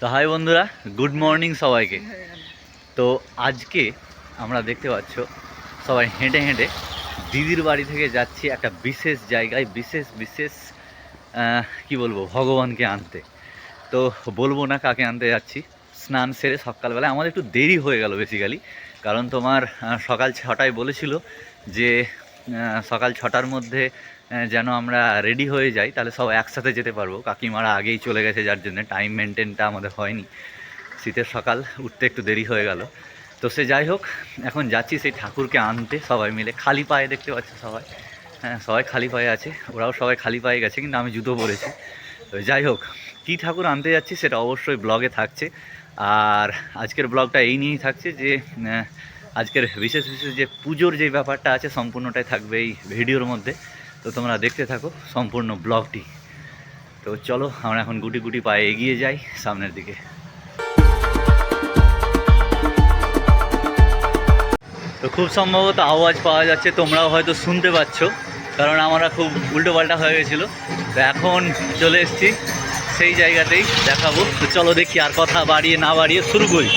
তো হাই বন্ধুরা, good morning সবাইকে। তো আজকে আমরা দেখতে পাচ্ছ, সবাই হেঁটে হেঁটে দিদির বাড়ি থেকে যাচ্ছি একটা বিশেষ জায়গায়, বিশেষ বিশেষ কি বলব, ভগবানকে আনতে। তো বলব না কাকে আনতে যাচ্ছি। স্নান সেরে সকালবেলা আমাদের একটু দেরি হয়ে গেল বেসিক্যালি কারণ তোমার সকাল ছটায় বলেছিল যে সকাল ছটার মধ্যে যেন আমরা রেডি হয়ে যাই, তাহলে সব একসাথে যেতে পারব। কাকিমারা আগেই চলে গেছে, যার জন্য টাইম মেনটেনটা আমাদের হয়নি। শীতের সকাল উঠতে একটু দেরি হয়ে গেল। তো সে যাই হোক, এখন যাচ্ছি সেই ঠাকুরকে আনতে সবাই মিলে। খালি পায়ে দেখতে পাচ্ছে সবাই। হ্যাঁ সবাই খালি পায়ে আছে। ওরাও সবাই খালি পায়ে গেছে, কিন্তু আমি জুতো পরেছি। তো যাই হোক কী ঠাকুর আনতে যাচ্ছি সেটা অবশ্যই ব্লগে থাকছে। আর আজকের ব্লগটা এই নিয়েই থাকছে যে আজকের বিশেষ বিশেষ যে পুজোর যে ব্যাপারটা আছে সম্পূর্ণটাই থাকবে এই ভিডিওর মধ্যে। তো তোমরা দেখতে থাকো সম্পূর্ণ ব্লগটি তো চলো, আমরা এখন গুটি গুটি পায়ে এগিয়ে যাই সামনের দিকে। তো খুব সম্ভবত আওয়াজ পাওয়া যাচ্ছে, তোমরাও হয়তো শুনতে পাচ্ছ, কারণ আমরা খুব উল্টোপাল্টা হয়ে গেছিল। তো এখন চলে এসেছি সেই জায়গাতেই দেখাবো। তো চলো দেখি আর কথা বাড়িয়ে না বাড়িয়ে শুরু করি।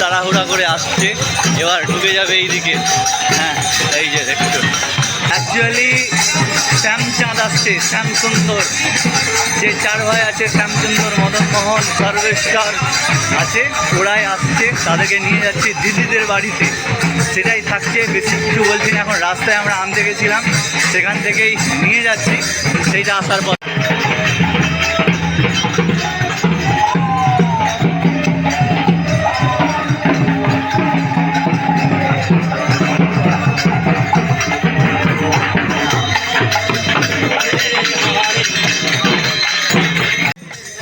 তাড়াহুড়া করে আসছে। এবার ঢুকে যাবে এইদিকে। হ্যাঁ এই যে দেখছ। অ্যাকচুয়ালি শ্যামচাঁদ আসছে শ্যামসুন্দর যে চার ভাই আছে শ্যামসুন্দর মদন মোহন সর্বেশ্বর আছে, ওরাই আসছে। তাদেরকে নিয়ে যাচ্ছে দিদিদের বাড়িতে। সেটাই থাকছে। বেশি কিছু বলছি না। এখন রাস্তায় আমরা আনতে গেছিলাম। সেখান থেকেই নিয়ে যাচ্ছি। সেইটা আসার পর।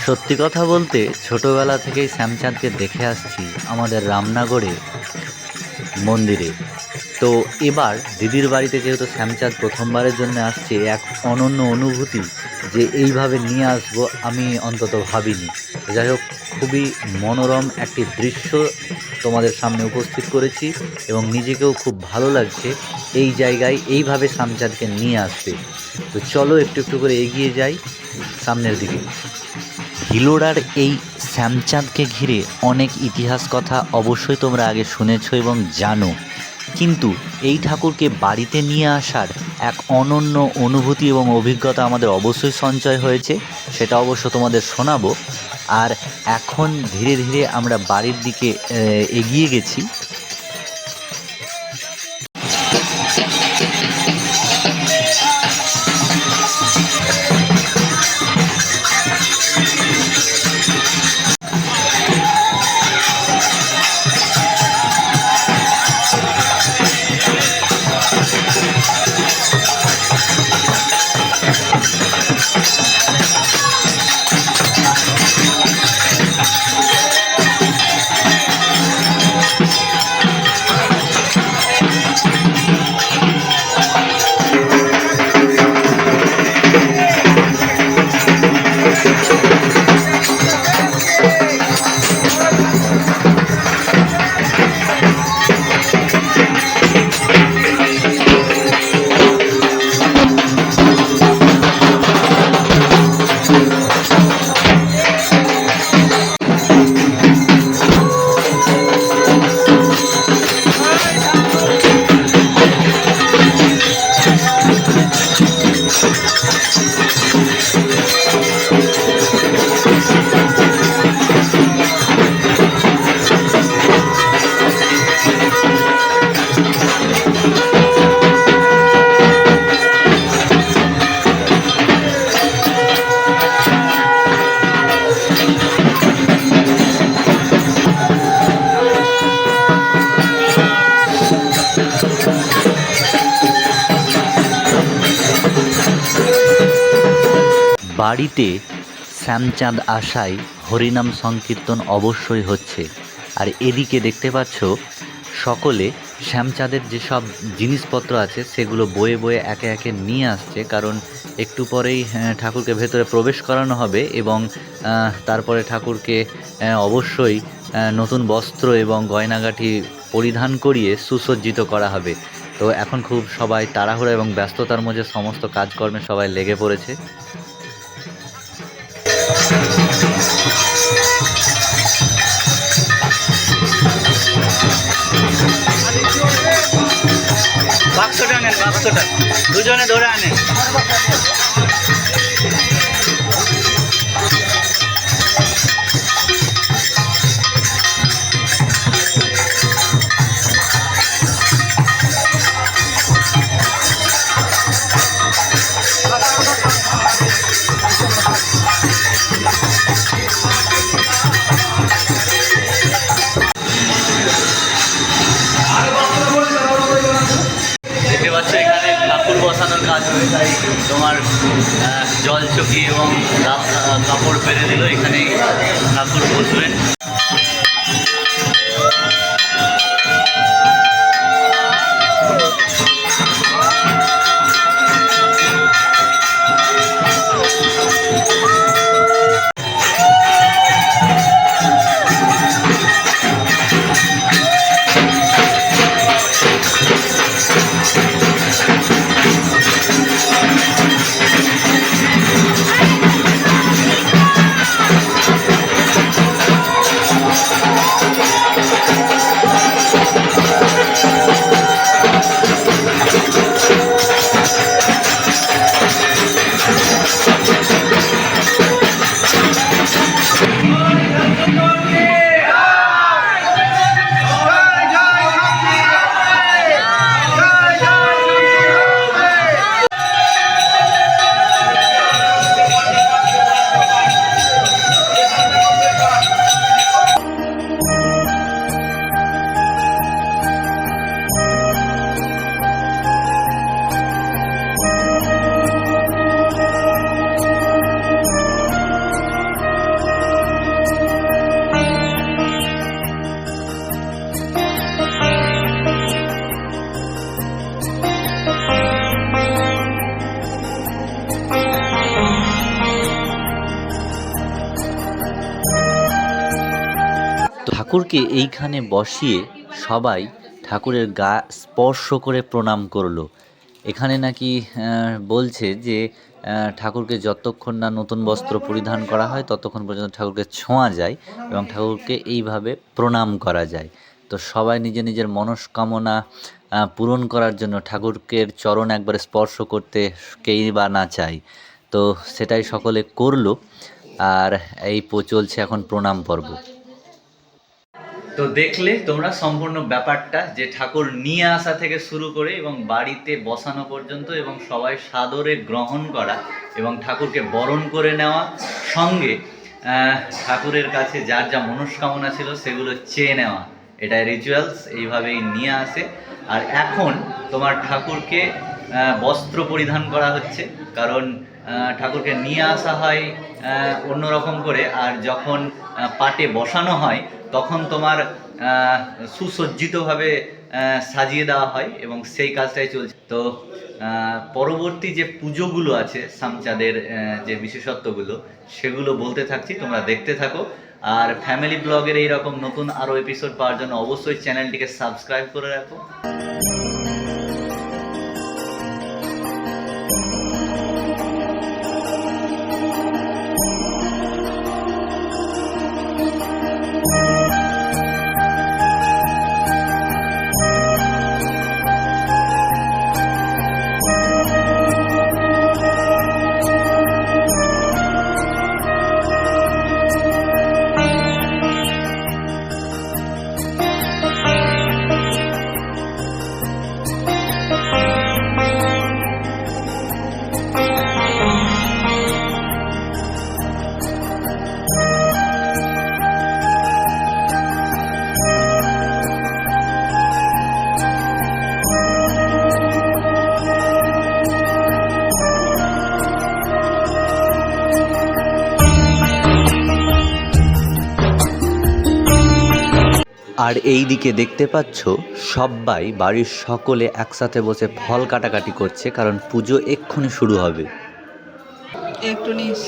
সত্যি কথা বলতে ছোটবেলা থেকেই শ্যামচাঁদকে দেখে আসছি আমাদের রামনগরে মন্দিরে। তো এবার দিদির বাড়িতে যেহেতু শ্যামচাঁদ প্রথমবারের জন্য আসছে, এক অনন্য অনুভূতি যে এইভাবে নিয়ে আসব আমি অন্তত ভাবিনি। যাই হোক, খুবই মনোরম একটি দৃশ্য তোমাদের সামনে উপস্থিত করেছি এবং নিজেকেও খুব ভালো লাগছে এই জায়গায় এইভাবে শ্যামচাঁদকে নিয়ে আসতে। তো চলো একটু একটু করে এগিয়ে যাই সামনের দিকে। হিলোড়ার এই শ্যামচাঁদকে ঘিরে অনেক ইতিহাস কথা অবশ্যই তোমরা আগে শুনেছ এবং জানো। কিন্তু এই ঠাকুরকে বাড়িতে নিয়ে আসার এক অনন্য অনুভূতি এবং অভিজ্ঞতা আমাদের অবশ্যই সঞ্চয় হয়েছে, সেটা অবশ্য তোমাদের শোনাবো। আর এখন ধীরে ধীরে আমরা বাড়ির দিকে এগিয়ে গেছি। বাড়িতে শ্যামচাঁদ আশায় হরিনাম সংকীর্তন অবশ্যই হচ্ছে। আর এদিকে দেখতে পাচ্ছ, সকলে শ্যামচাঁদের যেসব জিনিসপত্র আছে, সেগুলো বয়ে বয়ে একে একে নিয়ে আসছে। কারণ একটু পরেই ঠাকুরকে ভেতরে প্রবেশ করানো হবে এবং তারপরে ঠাকুরকে অবশ্যই নতুন বস্ত্র এবং গয়নাগাঠি পরিধান করিয়ে সুসজ্জিত করা হবে। তো এখন খুব সবাই তাড়াহুড়া এবং ব্যস্ততার মধ্যে সমস্ত কাজকর্মে সবাই লেগে পড়েছে। বাক্সটা আনেন বাক্সটা। দুজনে ধরে আনেন। তোমার জল চকি এবং কাপড় পেরে দিল এখানেই ঠাকুর বসবেন ঠাকুরকে এইখানে বসিয়ে সবাই ঠাকুরের গা স্পর্শ করে প্রণাম করল। এখানে নাকি বলছে যে ঠাকুরকে যতক্ষণ না নতুন বস্ত্র পরিধান করা হয়, ততক্ষণ পর্যন্ত ঠাকুরকে ছোঁয়া যায় এবং ঠাকুরকে এইভাবে প্রণাম করা যায়। তো সবাই নিজের নিজের মনস্কামনা পূরণ করার জন্য ঠাকুরকের চরণ একবার স্পর্শ করতে কেই বা না চায়। তো সেটাই সকলে করল, আর এই চলছে এখন প্রণাম পর্ব। তো দেখলে তোমরা সম্পূর্ণ ব্যাপারটা যে ঠাকুর নিয়ে আসা থেকে শুরু করে এবং বাড়িতে বসানো পর্যন্ত এবং সবাই সাদরে গ্রহণ করা এবং ঠাকুরকে বরণ করে নেওয়া সঙ্গে ঠাকুরের কাছে যার যা মনস্কামনা ছিল সেগুলো চেয়ে নেওয়া। এটা রিচুয়ালস এইভাবেই নিয়ে আসে। আর এখন তোমার ঠাকুরকে বস্ত্র পরিধান করা হচ্ছে, কারণ ঠাকুরকে নিয়ে আসা হয় অন্যরকম করে। আর যখন পাটে বসানো হয় তখন তোমার সুসজ্জিতভাবে সাজিয়ে দেওয়া হয় এবং সেই কাজটাই চলছে। তো পরবর্তী যে পুজোগুলো আছে, সামচাঁদের যে বিশেষত্বগুলো, সেগুলো বলতে থাকছি, তোমরা দেখতে থাকো। আর ফ্যামিলি ব্লগের এইরকম নতুন আরও এপিসোড পাওয়ার জন্য অবশ্যই চ্যানেলটিকে সাবস্ক্রাইব করে রাখো। আর এই দিকে দেখতে পাচ্ছ সবাই বাড়ির সকলে একসাথে বসে ফল কাটাকাটি করছে, কারণ পুজো এক্ষুনি শুরু হবে। একটু নিস।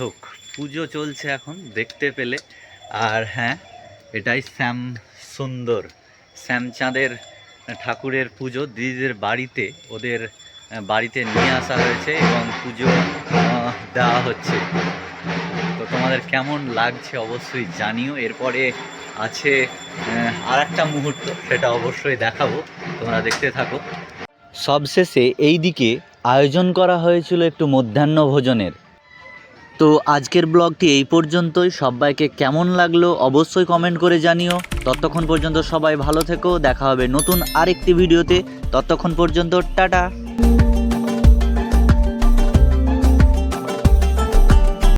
হোক, পুজো চলছে এখন, দেখতে পেলে। আর হ্যাঁ এটাই শ্যাম সুন্দর। শ্যামচাঁদের ঠাকুরের পুজো, দিদিদের বাড়িতে, ওদের বাড়িতে নিয়ে আসা হয়েছে এবং পুজো দেওয়া হচ্ছে। তো তোমাদের কেমন লাগছে অবশ্যই জানিও। এরপরে আছে আর একটা মুহূর্ত, সেটা অবশ্যই দেখাবো। তোমরা দেখতে থাকো। সবশেষে এই দিকে আয়োজন করা হয়েছিল একটু মধ্যাহ্ন ভোজনের। তো আজকের ব্লগটি এই পর্যন্তই। সবাইকে কেমন লাগল অবশ্যই কমেন্ট করে জানিও। ততক্ষণ পর্যন্ত সবাই ভালো থেকো। দেখা হবে নতুন আরেকটি ভিডিওতে। ততক্ষণ পর্যন্ত টাটা।